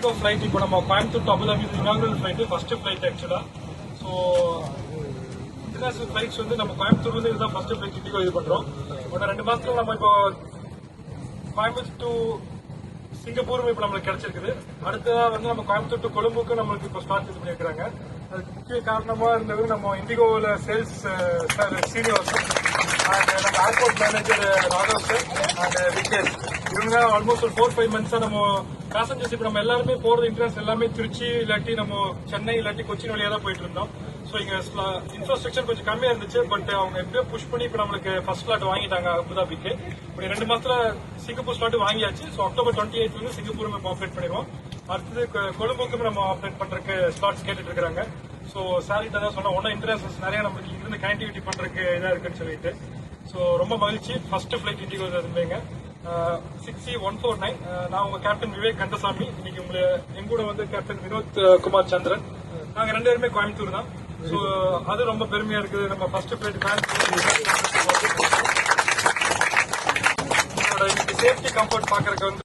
Indigo flight இப்போ நம்ம Coimbatore to Abu Dhabi inaugural flight first flight ஆக்சுவலாக so international flights வந்து நம்ம கோயம்புத்தூர் வந்து இதுதான் ஃபர்ஸ்ட் ஃப்ளைட் இண்டிகோ இது பண்ணுறோம் ஒரு ரெண்டு மாதத்தில் நம்ம இப்போ கோயம்புத்தூர் டு சிங்கப்பூரும் இப்போ நம்மளுக்கு கிடைச்சிருக்குது. அடுத்ததாக வந்து நம்ம கோயம்புத்தூர் டு கொழும்புக்கு நம்மளுக்கு இப்போ ஸ்டார்ட் இது பண்ணியிருக்கிறாங்க. அதுக்கு முக்கிய காரணமாக இருந்தது நம்ம இண்டிகோவில் சேல்ஸ் சார் சீனிவாசன் அண்ட் நம்ம airport manager Raghav sir and Vikesh இவங்க ஆல்மோஸ்ட் ஒரு ஃபோர் ஃபைவ் மந்த்ஸாக நம்ம பேசஞ்சர்ஸ் இப்போ நம்ம எல்லாருமே போகிறது இன்ட்ரெஸ்ட் எல்லாமே திருச்சி இல்லாட்டி நம்ம சென்னை இல்லாட்டி கொச்சின் வழியாக தான் போயிட்டு இருந்தோம் ஸோ இங்க இன்ஃப்ராஸ்ட்ரக்சர் கொஞ்சம் கம்மியாக இருந்துச்சு பட் அவங்க எப்படியோ புஷ் பண்ணி இப்போ நம்மளுக்கு ஃபர்ஸ்ட் ஸ்லாட் வாங்கிட்டாங்க அபுதாபிக்கு இப்போ ரெண்டு மாதத்தில் சிங்கப்பூர் ஸ்லாட் வாங்கியாச்சு ஸோ அக்டோபர் டுவெண்ட்டி எயிட்ல இருந்து சிங்கப்பூர் நம்ம ஆப்ரேட் பண்ணிடுவோம் அடுத்தது கொ- கொழும்புக்கும் நம்ம ஆப்ரேட் பண்ணுறக்கு ஸ்லாட்ஸ் கேட்டுட்டு இருக்காங்க ஸோ சாரிட்ட தான் சொன்னோம் ஒன்றும் இன்ட்ரெஸ்ட் நிறைய நம்மளுக்கு இங்கிருந்து கனெக்டிவிட்டி பண்றதுக்கு இதா இருக்குன்னு சொல்லிட்டு ஸோ ரொம்ப மகிழ்ச்சி. ஃபர்ஸ்ட் ஃபிளைட் இண்டிகோ இருந்தீங்க. Six C one four nine நான் உங்க கேப்டன் விவேக் கந்தசாமி. இன்னைக்கு உங்களை என் கூட வந்து கேப்டன் வினோத் குமார் சந்திரன். நாங்கள் ரெண்டு பேருமே கோயம்புத்தூர் தான். ஸோ அது ரொம்ப பெருமையா இருக்குது. நம்ம first flight Coimbatore safety comfort பாக்குறதுக்கு வந்து